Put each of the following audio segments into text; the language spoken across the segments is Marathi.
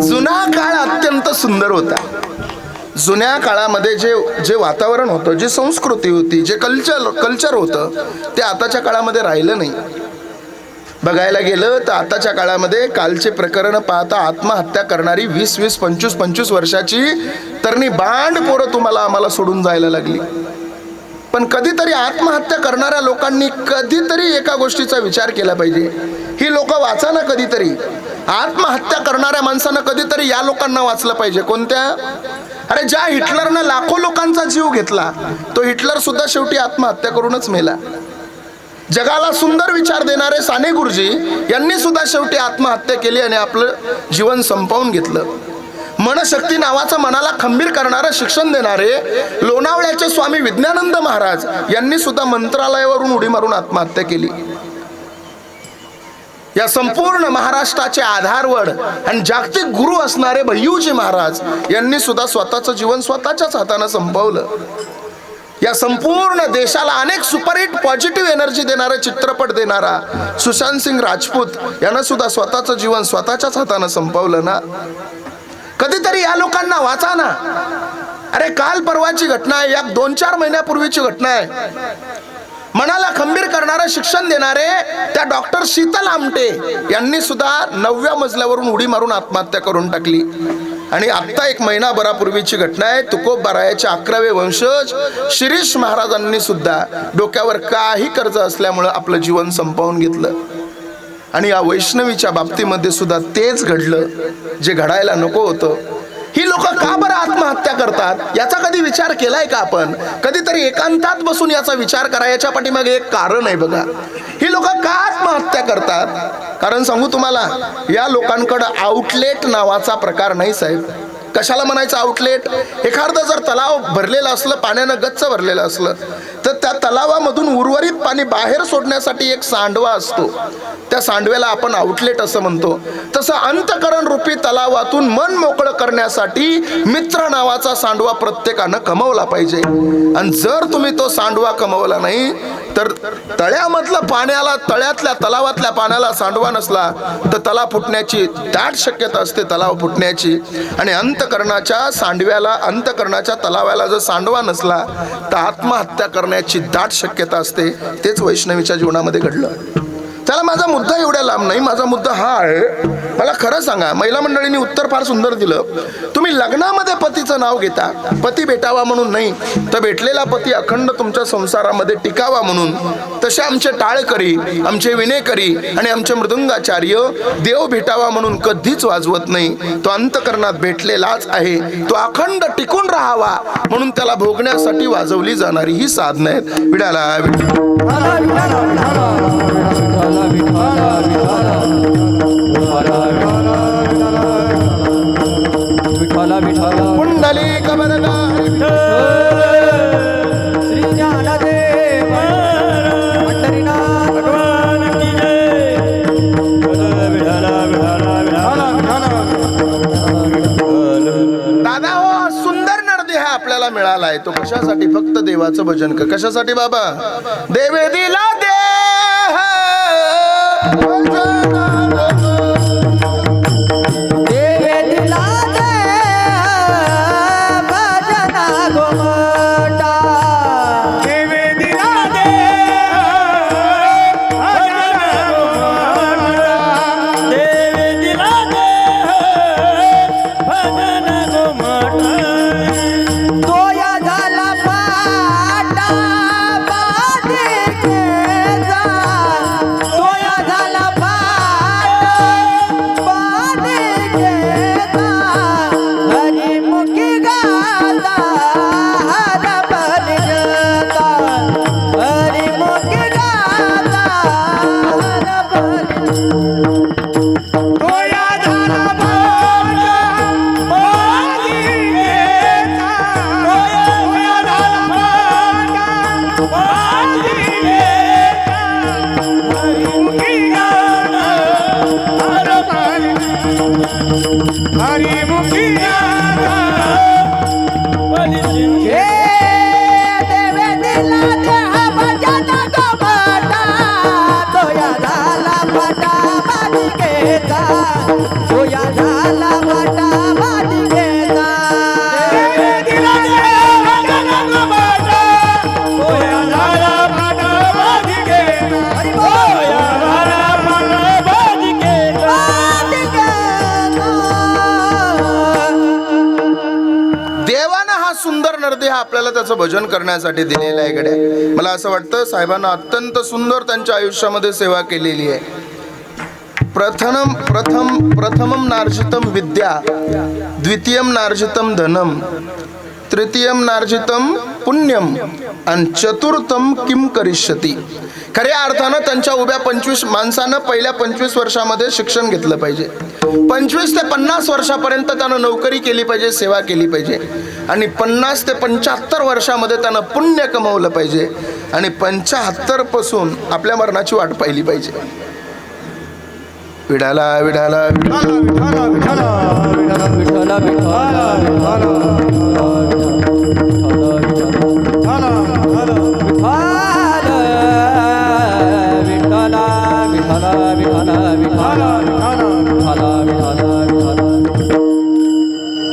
जुना काळ अत्यंत सुंदर होता. जुन्या काळामध्ये जे जे वातावरण होतं जी संस्कृती होती जे कल्चर कल्चर होतं ते आताच्या काळामध्ये राहिलं नाही. बघायला गेलं तर आताच्या काळामध्ये कालचे प्रकरण पाहता आत्महत्या करणारी वीस वीस पंचवीस पंचवीस वर्षाची तरणी बांड पोरं तुम्हाला आम्हाला सोडून जायला लागली. पण कधीतरी आत्महत्या करणाऱ्या लोकांनी कधीतरी एका गोष्टीचा विचार केला पाहिजे. ही लोक वाचा ना कधीतरी. आत्महत्या करणाऱ्या माणसानं कधीतरी या लोकांना वाचलं पाहिजे. कोणत्या? अरे ज्या हिटलरनं लाखो लोकांचा जीव घेतला तो हिटलर सुद्धा शेवटी आत्महत्या करूनच मेला. जगाला सुंदर विचार देणारे साने गुरुजी यांनी सुद्धा शेवटी आत्महत्या केली आणि आपलं जीवन संपवून घेतलं. मनशक्ती नावाचं मनाला खंबीर करणारं शिक्षण देणारे लोणावळ्याचे स्वामी विज्ञानंद महाराज यांनी सुद्धा मंत्रालयावरून उडी मारून आत्महत्या केली. या संपूर्ण महाराष्ट्राचे आधारवड आणि जागतिक गुरु असणारे भय्यूजी महाराज यांनी सुद्धा स्वतःचं जीवन स्वतःच्याच हातानं संपवलं. या संपूर्ण देशाला अनेक सुपरहिट पॉझिटिव्ह एनर्जी देणारा चित्रपट देणारा सुशांत सिंग राजपूत यानं सुद्धा स्वतःचं जीवन स्वतःच्याच हातानं संपवलं ना? कधीतरी या लोकांना वाचा ना. अरे काल परवाची घटना आहे या दोन चार महिन्यापूर्वीची घटना आहे. डॉक्टरांना शिक्षण देणारे त्या डॉक्टर शीतल आमटे यांनी सुद्धा नवव्या मजल्यावरून उडी मारून आत्महत्या करून टाकली. आणि आत्ता एक महिनाभरापूर्वीची घटना आहे. तुकोब बारायाचे अकरावे वंशज शिरीष महाराजांनी सुद्धा डोक्यावर काही कर्ज असल्यामुळं आपलं जीवन संपवून घेतलं. आणि या वैष्णवीच्या बाबतीमध्ये सुद्धा तेच घडलं जे घडायला नको होतं. ही लोक का बरं आत्महत्या करतात? याचा कधी विचार केलाय का आपण? कधीतरी एकांतात बसून याचा विचार करा याच्या पाठीमागे एक कारण आहे बघा. ही लोक का आत्महत्या करतात? कारण सांगू तुम्हाला या लोकांकडं आउटलेट नावाचा प्रकार नाही साहेब. कशाला म्हणायचं आउटलेट एखादं जर तलाव भरलेलं असलं पाण्यानं गच्च भरलेलं असलं त्या तलावामधून उर्वरित पाणी बाहेर सोडण्यासाठी एक सांडवा असतो. त्या सांडव्याला आपण आउटलेट असं म्हणतो. तसं अंतकरण रूपी तलावातून मन मोकळं करण्यासाठी मित्र नावाचा सांडवा प्रत्येकानं कमवला पाहिजे. आणि जर तुम्ही तो सांडवा कमवला नाही तर तळ्यामधलं पाण्याला तळ्यातल्या तलावातल्या पाण्याला सांडवा नसला तर तलाव फुटण्याची दाट शक्यता असते तलाव फुटण्याची. आणि अंतकरणाच्या सांडव्याला अंतकरणाच्या तलावाला जर सांडवा नसला तर आत्महत्या करण्याची दाट शक्यता असते. तेच वैष्णवीच्या जीवनामध्ये घडलं. त्याला माझा मुद्दा एवढ्या लांब नाही माझा मुद्दा हा आहे. मला खरं सांगा महिला मंडळींनी उत्तर फार सुंदर दिलं. तुम्ही लग्नामध्ये पतीचं नाव घेता पती भेटावा म्हणून नाही तर भेटलेला पती अखंड तुमच्या संसारामध्ये टिकावा म्हणून. तसे आमचे टाळकरी आमचे विनेकरी आणि आमचे मृदुंगाचार्य देव भेटावा म्हणून कधीच वाजवत नाही. तो अंतकरणात भेटलेलाच आहे. तो अखंड टिकून राहावा म्हणून त्याला भोगण्यासाठी वाजवली जाणारी ही साधनं आहेत. विडाला विठ्ठल. हो, सुंदर आपल्याला मिळाला आहे तो कशासाठी? फक्त देवाचं भजन कर कशासाठी बाबा? देवे दिला आपल्याला त्याचं भजन करण्यासाठी दिलेला आहे गड्या. मला असं वाटतं साहेबांना अत्यंत सुंदर त्यांच्या आयुष्यामध्ये सेवा केलेली आहे. प्रथम प्रथम प्रथमं नार्जितं विद्या द्वितीयं नार्जितं धनं तृतीयं नार्जितं पुण्यम आणि चतुर्थम किम करिष्यती? खऱ्या अर्थानं त्यांच्या उभ्या पंचवीस माणसानं पहिल्या पंचवीस वर्षामध्ये शिक्षण घेतलं पाहिजे. पंचवीस ते पन्नास वर्षापर्यंत त्यानं नोकरी केली पाहिजे सेवा केली पाहिजे. आणि पन्नास ते पंच्याहत्तर वर्षामध्ये त्यानं पुण्य कमवलं पाहिजे. आणि पंच्याहत्तरपासून आपल्या मरणाची वाट पाहिली पाहिजे. विडाला विठाला विडाला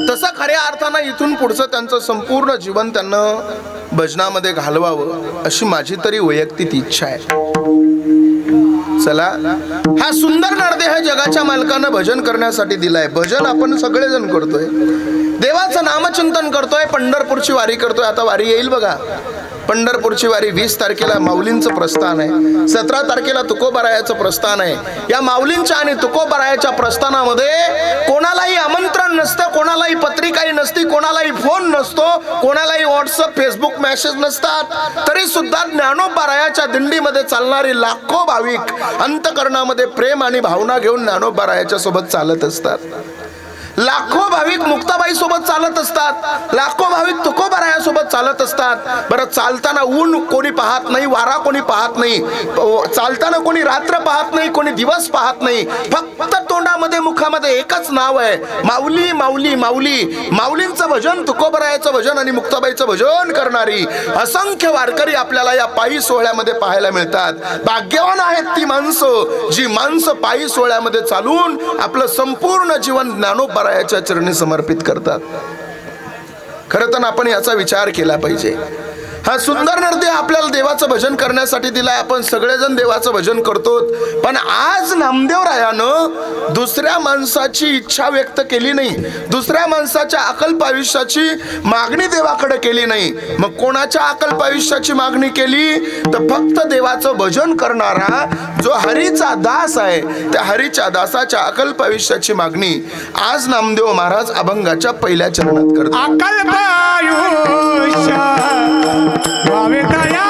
तसं खऱ्या अर्थानं इथून पुढचं त्यांचं संपूर्ण जीवन त्यांना भजनामध्ये घालवावं अशी माझी तरी वैयक्तिक इच्छा आहे चला. हा सुंदर नरदेह जगाच्या मालकानं भजन करण्यासाठी दिलाय. भजन आपण सगळेजण करतोय. देवाचं नामचिंतन करतोय पंढरपूरची वारी करतोय. आता वारी येईल बघा. पंढरपूरची वारी वीस तारखेला माऊलींचं प्रस्थान आहे. सतरा तारखेला तुकोबरायाचं प्रस्थान आहे. या माऊलींच्या आणि तुकोबरायाच्या प्रस्थानामध्ये कोणालाही आमंत्रण नसतं कोणालाही पत्रिकाही नसती कोणालाही फोन नसतो कोणालाही व्हॉट्सअप फेसबुक मेसेज नसतात. तरी सुद्धा ज्ञानोबारायाच्या दिंडीमध्ये चालणारी लाखो भाविक अंतकरणामध्ये प्रेम आणि भावना घेऊन ज्ञानोबारायाच्या सोबत चालत असतात. लाखो भाविक मुक्ताबाई सोबत चालत असतात. लाखो भाविक तुकोबाराया सोबत चालत असतात. बरं चालताना ऊन कोणी पाहत नाही वारा कोणी पाहत नाही चालताना कोणी रात्र पाहत नाही कोणी दिवस पाहत नाही. फक्त तोंडामध्ये मुखामध्ये एकच नाव आहे. माऊली माऊली माऊली. माऊलींचं भजन तुकोबरायाचं भजन आणि मुक्ताबाईचं भजन करणारी असंख्य वारकरी आपल्याला या पायी सोहळ्यामध्ये पाहायला मिळतात. भाग्यवान आहेत ती माणसं. जी माणसं पायी सोहळ्यामध्ये चालून आपलं संपूर्ण जीवन ज्ञानोबरायाच्या चरणी समर्पित करतात. खरं तर आपण याचा विचार केला पाहिजे. हा सुंदर नरदेह आपल्याला देवाचं भजन करण्यासाठी दिलाय. आपण सगळेजण देवाचं भजन करतो. पण आज नामदेव रायानं दुसऱ्या माणसाची इच्छा व्यक्त केली नाही. दुसऱ्या माणसाच्या अकल्प आयुष्याची मागणी देवाकडे केली नाही. मग कोणाच्या अकल्प आयुष्याची मागणी केली? तर फक्त देवाचं भजन करणारा जो हरीचा दास आहे त्या हरीच्या दासाच्या अकल्प आयुष्याची मागणी आज नामदेव महाराज अभंगाच्या पहिल्या चरणात करतात. अकल्पायुष्य व्हावे दया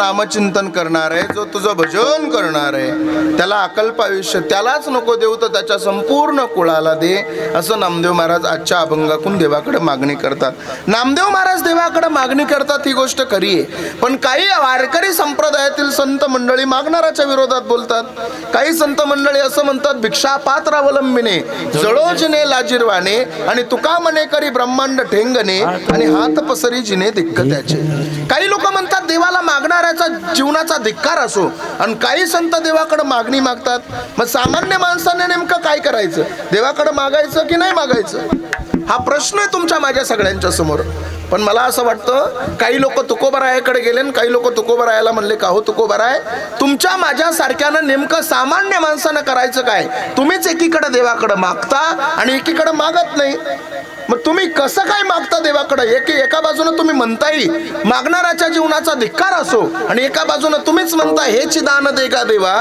नामचिंतन करणार आहे जो तुझं भजन करणार आहे त्याला अकल्प आयुष्य त्यालाच नको देऊ तर त्याच्या संपूर्ण कुळाला दे असं नामदेव महाराज आजच्या अभंगाकून देवाकडे मागणी करतात. नामदेव महाराज देवाकडे मागणी करतात ही गोष्ट खरी आहे. पण काही वारकरी संप्रदायातील संत मंडळी मागणाराच्या विरोधात बोलतात. काही संत मंडळी असं म्हणतात भिक्षा पात्रावलंबिने जळोजने लाजीरवाने आणि तुका मने करी ब्रह्मांड ठेंगणे आणि हात पसरी जिने दिक्क त्याचे काही लोक म्हणतात देवाला मागणार मागणाऱ्याचा जीवनाचा धिक्कार असो आणि काही संत देवाकडे मागणी मागतात मग सामान्य माणसाने नेमकं काय करायचं? देवाकडे मागायचं की नाही मागायचं? हा प्रश्न आहे तुमच्या माझ्या सगळ्यांच्या समोर. पण मला असं वाटतं काही लोक तुकोबरायाकडे गेले आणि काही लोक तुकोबरायाला म्हणले का हो तुकोबराय तुमच्या माझ्या सारख्यानं नेमकं सामान्य माणसानं करायचं काय? तुम्हीच एकीकडे देवाकडे मागता आणि एकीकडे मागत नाही. मग तुम्ही कसं काय मागता देवाकडे? एक एका बाजूनं तुम्ही म्हणताही मागणाऱ्याच्या जीवनाचा धिक्कार असो आणि एका बाजूनं तुम्हीच म्हणता हेच दान दे का देवा?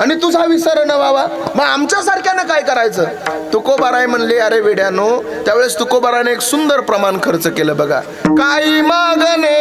आणि तुझा विसर न व्हावा मग आमच्यासारख्यानं काय करायचं? तुकोबाराय म्हणले अरे वेड्यानो त्यावेळेस तुकोबाराने एक सुंदर प्रमाण खर्च केलं बघा. काही मागणे